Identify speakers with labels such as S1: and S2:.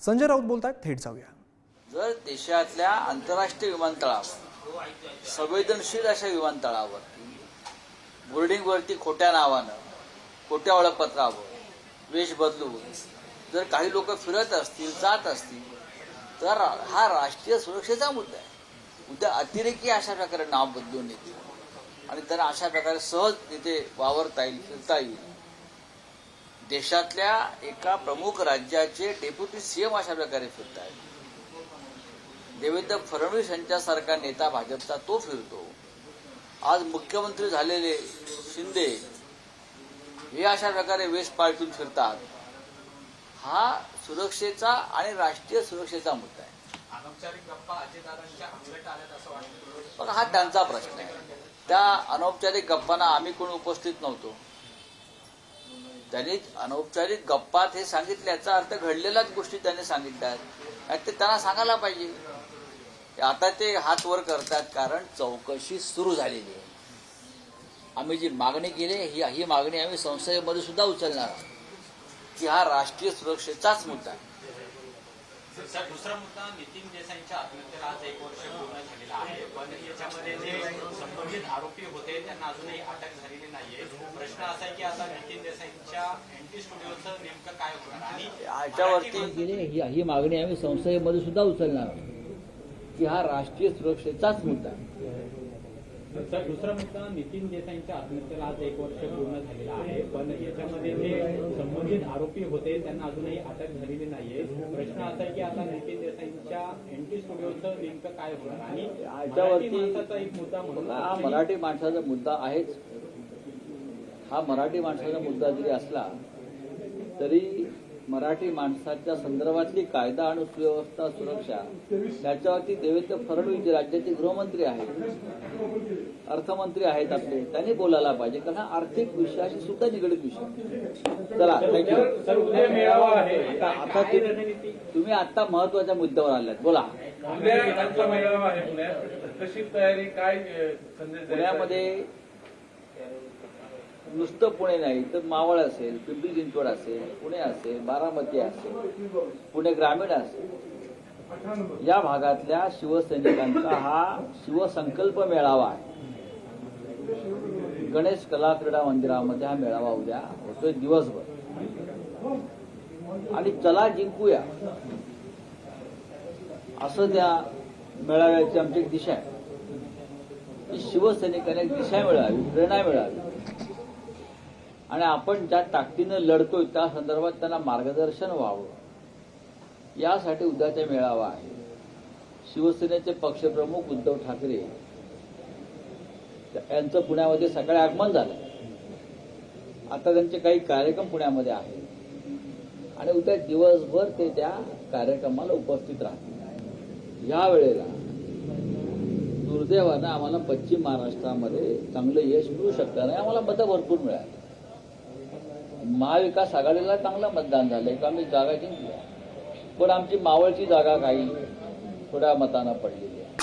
S1: संजय राऊत बोलतात थेट जाऊया.
S2: जर देशातल्या आंतरराष्ट्रीय विमानतळावर संवेदनशील अशा विमानतळावरती बोर्डिंगवरती खोट्या नावानं खोट्या ओळखपत्रावर वेश बदलून जर काही लोक फिरत असतील जात असतील तर हा राष्ट्रीय सुरक्षेचा मुद्दा आहे. उद्या अतिरेकी अशा प्रकारे नाव बदलून येतील. आणि त्यांना अशा प्रकारे सहज तिथे वावरता येईल फिरता येईल. देशातल्या एका प्रमुख राज्याचे डेप्युटी सीएम अशा प्रकारे फिरतायत. देवेंद्र फडणवीस यांच्यासारखा नेता भाजपचा तो फिरतो. आज मुख्यमंत्री झालेले शिंदे हे अशा प्रकारे वेश पालटून फिरतात. हा सुरक्षेचा आणि राष्ट्रीय सुरक्षेचा मुद्दा आहे. पण हा त्यांचा प्रश्न आहे. त्या अनौपचारिक गप्पांना आम्ही कोण उपस्थित नव्हतो. त्यांनी अनौपचारिक गप्पात हे सांगितल्याचा अर्थ घडलेल्याच गोष्टी त्यांनी सांगितल्या आहेत ते त्यांना सांगायला पाहिजे. आता ते हात वर करतात कारण चौकशी सुरू झालेली आहे. आम्ही जी मागणी केली ही ही मागणी आम्ही संसदेमध्ये सुद्धा उचलणार आहोत. की हा राष्ट्रीय सुरक्षेचाच मुद्दा आहे.
S3: सर दुसरा मुद्दा नितीन देसाईंच्या आत्महत्येला आज एक वर्ष पूर्ण झालेला आहे. पण याच्यामध्ये जे संबंधित आरोपी होते त्यांना अजूनही अटक झालेली नाहीये. प्रश्न असा आहे की आता नितीन देसाईंच्या अँटी स्टुडिओचं नेमकं काय होणार? आणि
S2: ही ही मागणी आम्ही संसदेमध्ये सुद्धा उचलणार आहोत. की हा राष्ट्रीय सुरक्षेचाच मुद्दा आहे.
S4: सर दुसरा मुद्दा नितीन देसाईंच्या आत्महत्येला आज एक वर्ष पूर्ण झालेला आहे. पण याच्यामध्ये जे संबंधित आरोपी होते त्यांना अजूनही अटक झालेली नाहीये. प्रश्न असा आहे की आता नितीन देसाईंच्या एंटी स्टुडिओचं नेमकं काय होणार? आणि मराठी माणसाचा एक मुद्दा म्हणून
S2: हा मराठी माणसाचा मुद्दा आहेच. हा मराठी माणसाचा मुद्दा जरी असला तरी मराठी माणसाच्या संदर्भातली कायदा आणि सुव्यवस्था सुरक्षा त्याच्यावरती देवेंद्र फडणवीस जे राज्याचे गृहमंत्री आहेत अर्थमंत्री आहेत आपले त्यांनी बोलायला पाहिजे. कारण हा आर्थिक विषयाशी सुद्धा निगडीत विषय चला आता तुम्ही आता महत्त्वाच्या मुद्द्यावर आल्यात बोला? पुण्यामध्ये नुसतं पुणे नाही तर मावळ असेल पिंपरी चिंचवड असेल पुणे असेल बारामती असेल पुणे ग्रामीण असेल. या भागातल्या शिवसैनिकांचा हा शिवसंकल्प मेळावा आहे. गणेश कला क्रीडा मंदिरामध्ये हा मेळावा उद्या होतोय दिवसभर. आणि चला जिंकूया. असं त्या मेळाव्याची आमची एक दिशा आहे. की शिवसैनिकांना एक दिशा मिळावी प्रेरणा मिळावी. आणि आपण ज्या ताकदीनं लढतोय त्या संदर्भात त्यांना मार्गदर्शन व्हावं. यासाठी उद्याचा मेळावा आहे. शिवसेनेचे पक्षप्रमुख उद्धव ठाकरे यांचं पुण्यामध्ये सकाळी आगमन झालं. आता त्यांचे काही कार्यक्रम पुण्यामध्ये आहेत. आणि उद्या दिवसभर ते त्या कार्यक्रमाला उपस्थित राहतील. या वेळेला दुर्दैवानं आम्हाला पश्चिम महाराष्ट्रामध्ये चांगलं यश मिळू शकतं नाही. आम्हाला मतं भरपूर मिळाली. महाविकास आघाडीला चांगलं मतदान झालं का आम्ही जागा जिंकल्या पण आमची मावळची जागा काही थोड्या मतानं पडलेली आहे.